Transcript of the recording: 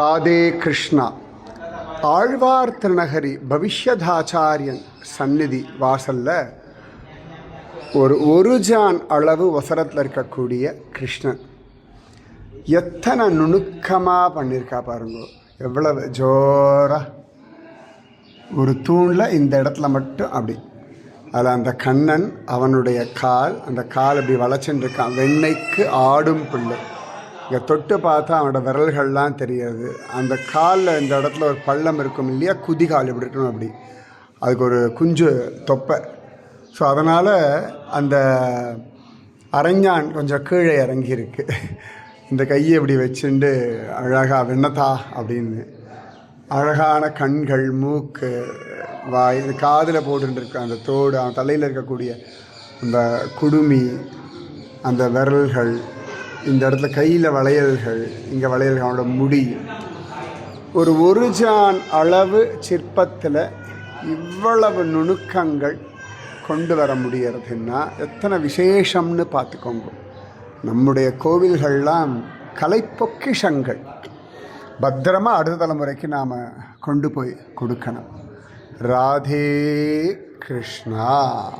ராதே கிருஷ்ணா. ஆழ்வார் திருநகரி பவிஷ்யதாச்சாரியன் சந்நிதி வாசல்ல ஒரு ஒரு ஜான் அளவு வசரத்தில் இருக்கக்கூடிய கிருஷ்ணன். எத்தனை நுணுக்கமாக பண்ணியிருக்கா பாருங்க. எவ்வளவு ஜோராக ஒரு தூணில் இந்த இடத்துல மட்டும் அப்படி. அதில் அந்த கண்ணன் அவனுடைய கால் அந்த கால் அப்படி வளைச்சுட்டு இருக்கான். வெண்ணெய்க்கு ஆடும் பிள்ளை இங்கே தொட்டு பார்த்தா அவனோட விரல்கள்லாம் தெரியாது. அந்த காலில் இந்த இடத்துல ஒரு பள்ளம் இருக்கும் இல்லையா? குதிகால் இப்படி இருக்கணும் அப்படி. அதுக்கு ஒரு குஞ்சு தொப்பை. ஸோ அதனால் அந்த அரஞ்சான் கொஞ்சம் கீழே இறங்கியிருக்கு. இந்த கையை இப்படி வச்சுண்டு அழகாக வெண்ணதா அப்படின்னு. அழகான கண்கள் மூக்கு வாய் இது காதில் போட்டுருக்க அந்த தோடு அவன் தலையில் இருக்கக்கூடிய அந்த குடுமி அந்த விரல்கள் இந்த இடத்துல கையில் வளையல்கள் இங்கே வளையல்கள் அவனோட முடி. ஒரு ஒரு ஜான் அளவு சிற்பத்தில் இவ்வளவு நுணுக்கங்கள் கொண்டு வர முடியறதுன்னா எத்தனை விசேஷம்னு பார்த்துக்கோங்க. நம்முடைய கோவில்கள்லாம் கலை பொக்கிஷங்கள் பத்திரமா அடுத்த தலைமுறைக்கு நாம் கொண்டு போய் கொடுக்கணும். ராதே கிருஷ்ணா.